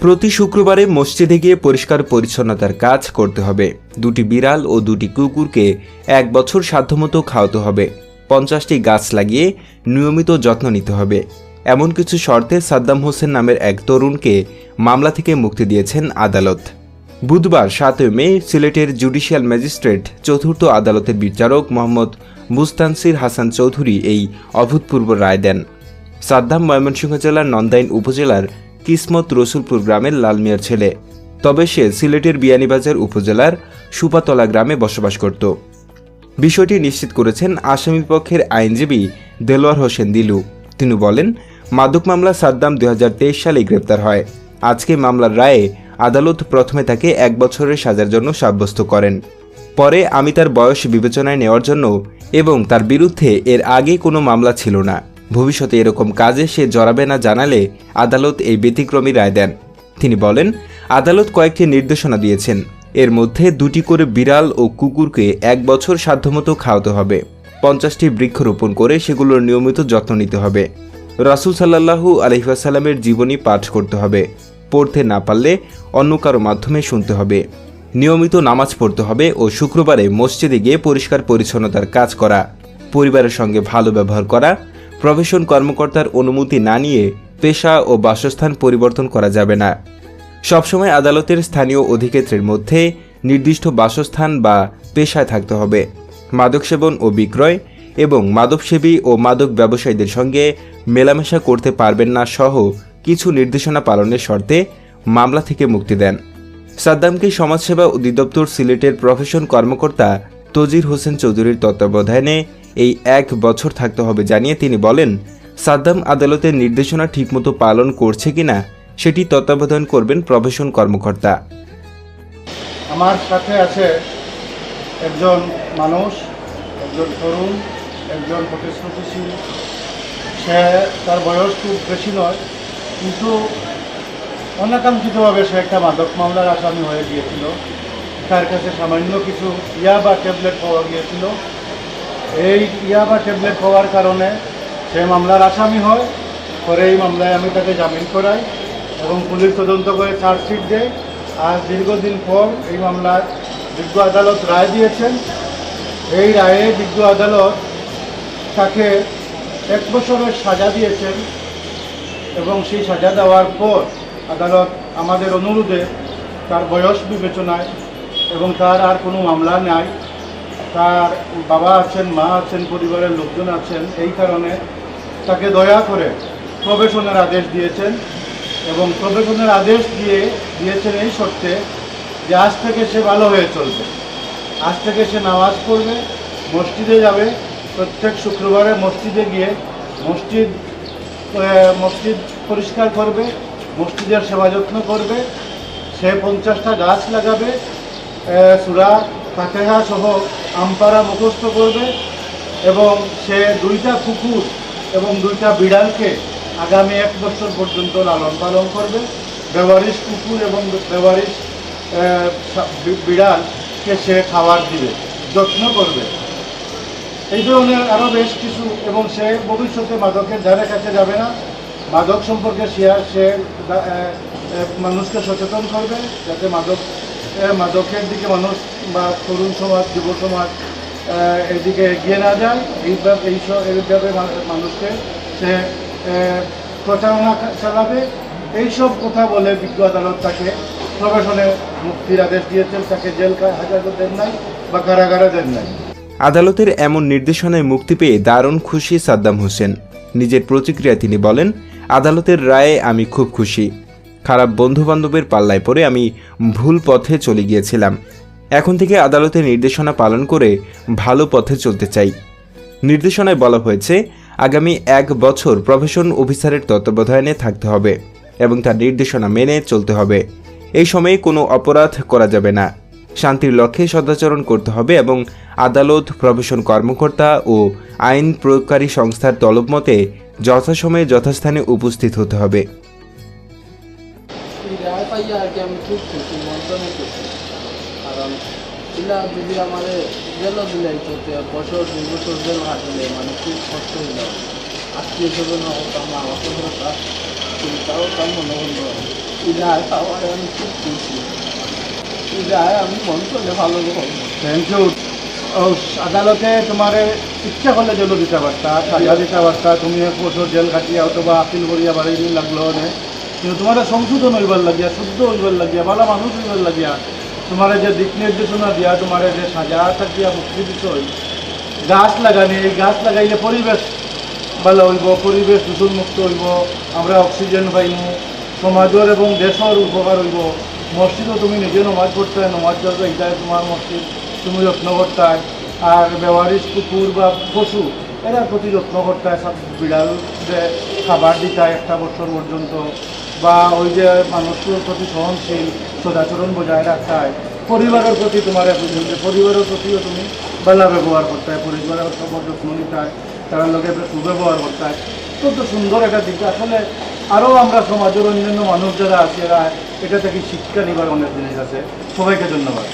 প্রতি শুক্রবারে মসজিদে গিয়ে পরিষ্কার পরিচ্ছন্নতার কাজ করতে হবে। দুটি বিড়াল ও দুটি কুকুরকে এক বছর সাধ্যমতো খাওয়াতে হবে। পঞ্চাশটি গাছ লাগিয়ে নিয়মিত যত্ন নিতে হবে। এমন কিছু শর্তে সাদ্দাম হোসেন নামের এক তরুণকে মামলা থেকে মুক্তি দিয়েছেন আদালত। বুধবার সাতই মে সিলেটের জুডিশিয়াল ম্যাজিস্ট্রেট চতুর্থ আদালতের বিচারক মোহাম্মদ মুস্তানসির হাসান চৌধুরী এই অভূতপূর্ব রায় দেন। সাদ্দাম ময়মনসিংহ জেলার নন্দাইন উপজেলার কিসমত রসুলপুর গ্রামের লালমিয়ার ছেলে। তবে সে সিলেটের বিয়ানীবাজার উপজেলার সুপাতলা গ্রামে বসবাস করত। বিষয়টি নিশ্চিত করেছেন আসামি পক্ষের আইনজীবী দেলোয়ার হোসেন দিলু। তিনি বলেন, মাদক মামলা সাদ্দাম দু হাজার তেইশ সালে গ্রেপ্তার হয়। আজকে মামলার রায়ে আদালত প্রথমে তাকে এক বছরের সাজার জন্য সাব্যস্ত করেন। পরে আমি তার বয়স বিবেচনায় নেওয়ার জন্য এবং তার বিরুদ্ধে এর আগে কোনো মামলা ছিল না। ভবিষ্যতে এরকম কাজে সে জড়াবে না জানালে আদালত এই ব্যতিক্রমী রায় দেন। তিনি বলেন, আদালত কয়েকটি নির্দেশনা দিয়েছেন। এর মধ্যে দুটি করে বিড়াল ও কুকুরকে এক বছর সাধ্যমতো খাওয়াতে হবে। পঞ্চাশটি বৃক্ষরোপণ করে সেগুলোর নিয়মিত যত্ন নিতে হবে। রাসুল সাল্লাহু আলহিহাসাল্লামের জীবনী পাঠ করতে হবে। পড়তে না পারলে অন্য কারও মাধ্যমে শুনতে হবে। নিয়মিত নামাজ পড়তে হবে ও শুক্রবারে মসজিদে গিয়ে পরিষ্কার পরিচ্ছন্নতার কাজ করা। পরিবারের সঙ্গে ভালো ব্যবহার করা প্রফেশন কর্মকর্তার অনুমতি না নিয়ে পেশা ও বাসস্থান পরিবর্তন করা যাবে না। সবসময় আদালতের স্থানীয় অধিক্ষেত্রের মধ্যে নির্দিষ্ট বাসস্থান বা পেশায় থাকতে হবে। মাদক সেবন ও বিক্রয় এবং মাদকসেবী ও মাদক ব্যবসায়ীদের সঙ্গে মেলামেশা করতে পারবেন না সহ কিছু নির্দেশনা পালনের শর্তে মামলা থেকে মুক্তি দেন। সাদ্দামকে সমাজসেবা অধিদপ্তর সিলেটের প্রফেশন কর্মকর্তা তজির হোসেন চৌধুরীর তত্ত্বাবধানে এই এক বছর থাকতে হবে জানিয়ে তিনি বলেন, সাদ্দাম আদালতের নির্দেশনা ঠিকমতো পালন করছে কিনা সেটি তত্ত্বাবধান করবেন প্রফেশন কর্মকর্তা। আমার সাথে আছে একজন মানুষ, একজন তরুণ, একজন প্রতিশ্রুতিশীল। সে তার বয়স খুব বেশি নয়, কিন্তু অনাকাঙ্ক্ষিতভাবে সে একটা মাদক মামলার আসামি হয়ে গিয়েছিল। তার কাছে সামান্য কিছু ইয়া বা ট্যাবলেট পাওয়া গিয়েছিল। এই ইয়া বা ট্যাবলেট পাওয়ার কারণে সে মামলার আসামি হয়। পরে এই মামলায় আমি তাকে জামিন করাই এবং পুলিশ তদন্ত করে চার্জশিট দেয়। আর দীর্ঘদিন পর এই মামলার বিজ্ঞ আদালত রায় দিয়েছেন। এই রায়ে বিজ্ঞ আদালত তাকে এক বছরের সাজা দিয়েছেন এবং সেই সাজা দেওয়ার পর আদালত আমাদের অনুরোধে তার বয়স বিবেচনায় এবং তার আর কোনো মামলা নাই। তার বাবা আছেন, মা আছেন, পরিবারের লোকজন আছেন, এই কারণে তাকে দয়া করে প্রবেশনের আদেশ দিয়েছেন এবং প্রবেশনের আদেশ দিয়ে দিয়েছেন এই শর্তে যে আজ থেকে সে ভালো হয়ে চলবে। আজ থেকে সে নামাজ পড়বে, মসজিদে যাবে, প্রত্যেক শুক্রবারে মসজিদে গিয়ে মসজিদ মসজিদ পরিষ্কার করবে, মসজিদের সেবা যত্ন করবে, সে পঞ্চাশটা গাছ লাগাবে সুরা ফাতেহা সহ আমপারা মুখস্থ করবে এবং সে দুইটা কুকুর এবং দুইটা বিড়ালকে আগামী এক বছর পর্যন্ত লালন পালন করবে। ব্যবহারিস কুকুর এবং ব্যবহারিস বিড়ালকে সে খাবার দিবে, যত্ন করবে। এই ধরনের আরও বেশ কিছু এবং সে ভবিষ্যতে মাদকের ধারে কাছে যাবে না, মাদক সম্পর্কে সে মানুষকে সচেতন করবে, যাতে মাদক মাদকের দিকে মানুষ বা তরুণ সমাজ, যুব সমাজ এদিকে এগিয়ে না যায় এইভাবে এইসব এইভাবে মানুষকে সে প্রচারণা চালাবে। এইসব কথা বলে বিজ্ঞ আদালত তাকে প্রবেশনে মুক্তির আদেশ দিয়েছেন। তাকে জেল হাজারও দেন নাই বা কারাগারে দেন নাই। আদালতের এমন নির্দেশনায় মুক্তি পেয়ে দারুণ খুশি সাদ্দাম হোসেন। নিজের প্রতিক্রিয়ায় তিনি বলেন, আদালতের রায়ে আমি খুব খুশি। খারাপ বন্ধুবান্ধবের পাল্লায় পড়ে আমি ভুল পথে চলে গিয়েছিলাম। এখন থেকে আদালতের নির্দেশনা পালন করে ভালো পথে চলতে চাই। নির্দেশনায় বলা হয়েছে, আগামী এক বছর প্রফেশন অফিসারের তত্ত্বাবধানে থাকতে হবে এবং তার নির্দেশনা মেনে চলতে হবে। এই সময়ে কোনো অপরাধ করা যাবে না। শান্তির লক্ষ্যে সদাচরণ করতে হবে এবং আদালত, প্রফেশন কর্মকর্তা ও আইন প্রয়োগকারী সংস্থার তলব মতে যথাসময়ে যথাস্থানে উপস্থিত হতে হবে। কারণ এলা যদি আমার জেলও দিলে বছর, দুই বছর জেল হাঁটলে মানে খুব কষ্ট যাবে। আত্মীয় স্বজন আমার আমাকে তাও তার মনে হলো ইলার পাওয়ার আমি খুব খুশি। ইলার আমি মন করলে ভালো থ্যাংক ইউ আদালতে তোমার ইচ্ছা করলে জেলও দিতে পারতা, সাজা দিতে পারতা, তুমি এক বছর জেল কাটিয়া অথবা আপিল করিয়া বাড়ি লাগল কিন্তু তোমার সংশোধন হইবার লাগিয়া, শুদ্ধ হইবার লাগিয়া, ভালো মানুষ হইবার লাগিয়া তোমার যে দিক নির্দেশনা দিয়া তোমার যে সাজা থাকিয়া মুক্তি বিষয় গাছ লাগানি, এই গাছ লাগাইলে পরিবেশ ভালো হইব, পরিবেশ দূষণ মুক্ত হইব, আমরা অক্সিজেন পাইব সমাজের এবং দেশের উপকার হইব। মসজিদও তুমি নিজে নমাজ পড়তে নমাজ যাবে এটাই তোমার মসজিদ, তুমি যত্ন করতে আর ব্যবহারিক কুকুর বা পশু, এরা প্রতি যত্ন করতে বিড়াল খাবার দিতে একটা বছর পর্যন্ত। বা ওই যে মানুষের প্রতি সহনশীল, সদাচরণ বজায় রাখতে হয় পরিবারের প্রতি তোমার পরিবারের প্রতিও তুমি বেলা ব্যবহার করতে হয়, পরিবারের খবর যত্ন নিতে হয়, তারা লোকের সুব্যবহার করতে হয়। অত্যন্ত সুন্দর একটা দিক। আসলে আরও আমরা সমাজের অন্যান্য মানুষ যারা আছে, এরা এটা থেকে শিক্ষা নিবার অনেক জিনিস আছে। সবাইকে ধন্যবাদ।